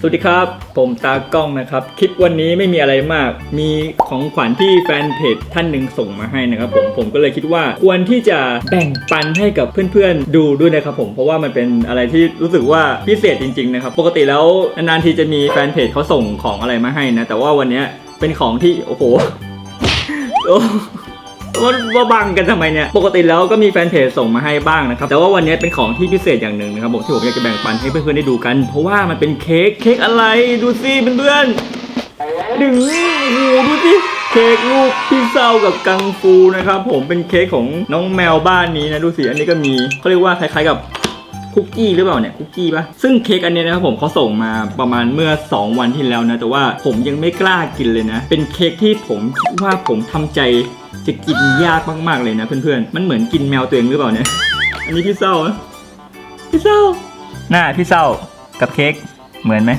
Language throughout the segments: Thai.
สวัสดีครับ ผมตากล้องนะครับ คลิปวันนี้ไม่มีอะไรมาก มีของขวัญที่แฟนเพจท่านหนึ่งส่งมาให้นะครับผม ผมก็เลยคิดว่าควรที่จะแบ่งปันให้กับเพื่อนๆดูด้วยนะครับผม เพราะว่ามันเป็นอะไรที่รู้สึกว่าพิเศษจริงๆนะครับ ปกติแล้วนานๆทีจะมีแฟนเพจเขาส่งของอะไรมาให้นะ แต่ว่าวันนี้เป็นของที่โอ้โหโอ้ ว่าว่าบังกันทำไมเนี่ย ปกติแล้วก็มีแฟนเพจส่งมาให้บ้างนะครับ แต่ว่าวันนี้เป็นของที่พิเศษอย่างหนึ่งนะครับผมที่ผมอยากจะแบ่งปันให้เพื่อนๆได้ดูกัน เพราะว่ามันเป็นเค้ก เค้กอะไร ดูสิเพื่อนๆดึงโอ้โหดูสิเค้กรูปพี่เศร้ากับกังฟูนะครับผมเป็นเค้กของน้องแมวบ้านนี้นะดูสิอันนี้ก็มีเขาเรียกว่าคล้ายๆกับ คุกกี้หรือเปล่าเนี่ยคุกกี้ปะซึ่งเค้กอันเนี้ยนะครับผมเขาส่งมาประมาณเมื่อ 2 วันที่แล้วนะ แต่ว่าผมยังไม่กล้ากินเลยนะ เป็นเค้กที่ผมคิดว่าผมทำใจจะกินยากมากๆเลยนะเพื่อนๆ มันเหมือนกินแมวตัวเองหรือเปล่าเนี่ย อันนี้พี่เศร้าพี่เศร้าหน้าพี่เศร้ากับเค้กเหมือนไหม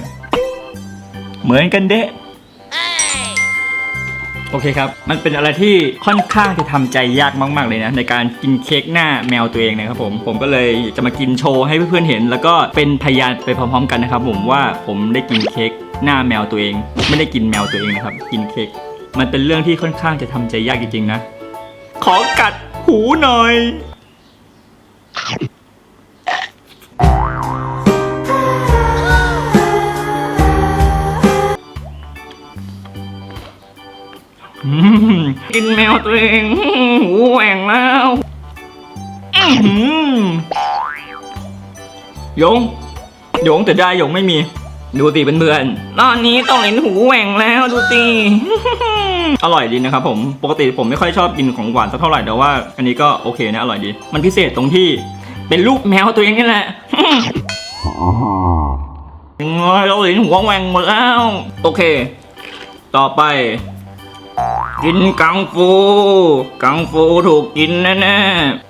เหมือนกันเดะ โอเคครับ มันเป็นอะไรที่ค่อนข้างจะทำใจยากมาก ๆ เลยนะ ในการกินเค้กหน้าแมวตัวเองนะครับผม ผมก็เลยจะมากินโชว์ให้เพื่อนๆเห็น แล้วก็เป็นพยานไปพร้อม ๆ กันนะครับผมว่าผมได้กินเค้กหน้าแมวตัวเอง ไม่ได้กินแมวตัวเองนะครับ กินเค้ก มันเป็นเรื่องที่ค่อนข้างจะทำใจยากจริงๆนะ ขอกัดหูหน่อย กินแมวตัวเองหูแหว่งแล้วยงยงแต่ได้ยงไม่มี ดูสิเพื่อนๆตอนนี้ต้องเห็นหูแหว่งแล้วดูสิอร่อยดีนะครับผม ปกติผมไม่ค่อยชอบกินของหวานสักเท่าไหร่แต่ว่า อันนี้ก็โอเคนะอร่อยดี มันพิเศษตรงที่เป็นรูปแมวตัวเองนี่แหละเราเห็นหัวแหว่งหมดแล้ว โอเค ต่อไป กินกังฟู กังฟูถูกกินแน่ๆ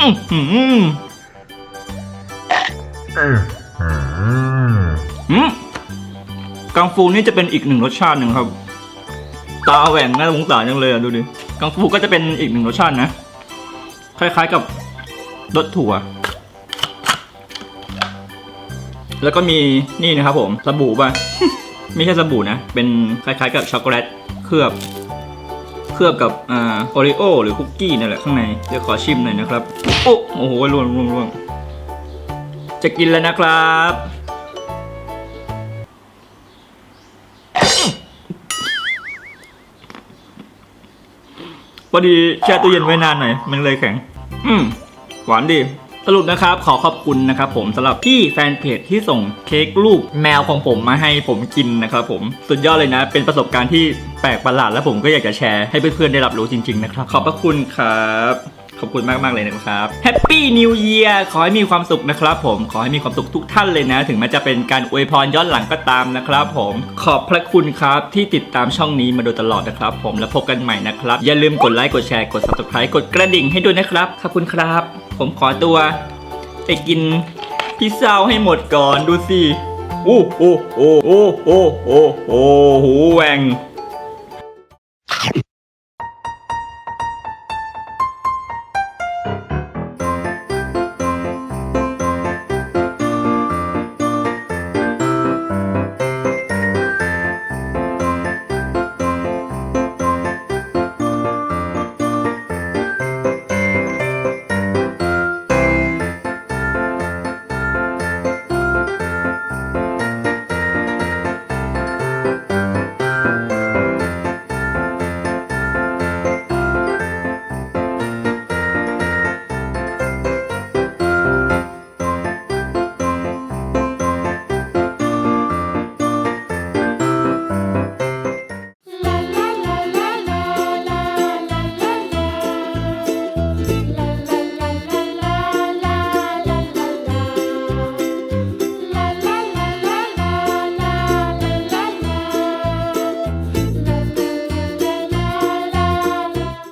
อื้อหือหืมกังฟูนี่จะเป็นอีกหนึ่งรสชาติหนึ่งครับ ตาแหว่งน่าสงสารจังเลยอะดูดิกังฟูก็จะเป็นอีกหนึ่งรสชาตินะ คล้ายๆกับรสถั่ว แล้วก็มีนี่นะครับผมสบู่ป่ะ ไม่ใช่สบู่นะ เป็นคล้ายๆกับช็อกโกแลตเคลือบ เคลือบกับอ่าโอริโอหรือคุกกี้นั่นแหละข้างใน เดี๋ยวขอชิมหน่อยนะครับ โอ้โอ้โหร่วงร่วงร่วงจะกินแล้วนะครับพอดีแช่ตู้เย็นไว้นานหน่อย มันเลยแข็ง อืมหวานดี สรุปนะครับขอขอบคุณนะครับผมสำหรับพี่แฟนเพจที่ส่งเค้กรูปแมวของผมมาให้ผมกินนะครับผมสุดยอดเลยนะ เป็นประสบการณ์ที่แปลกประหลาดและผมก็อยากจะแชร์ให้เพื่อนๆได้รับรู้จริงๆนะครับขอบพระคุณครับขอบคุณมากๆเลยนะครับ Happy New Year ขอให้มีความสุขนะครับผมขอให้มีความสุขทุกท่านเลยนะ ถึงแม้จะเป็นการอวยพรย้อนหลังก็ตามนะครับผมขอบพระคุณครับที่ติดตามช่องนี้มาโดยตลอดนะครับผมแล้วพบกันใหม่นะครับ อย่าลืมกดไลค์กดแชร์กด subscribe กดกระดิ่งให้ด้วยนะครับ ขอบคุณครับ ผมขอตัว ไปกินพิซซ่าให้หมดก่อนดูสิโอ้โอ้โอ้โอ้โอ้โอ้โอ้หูแหวง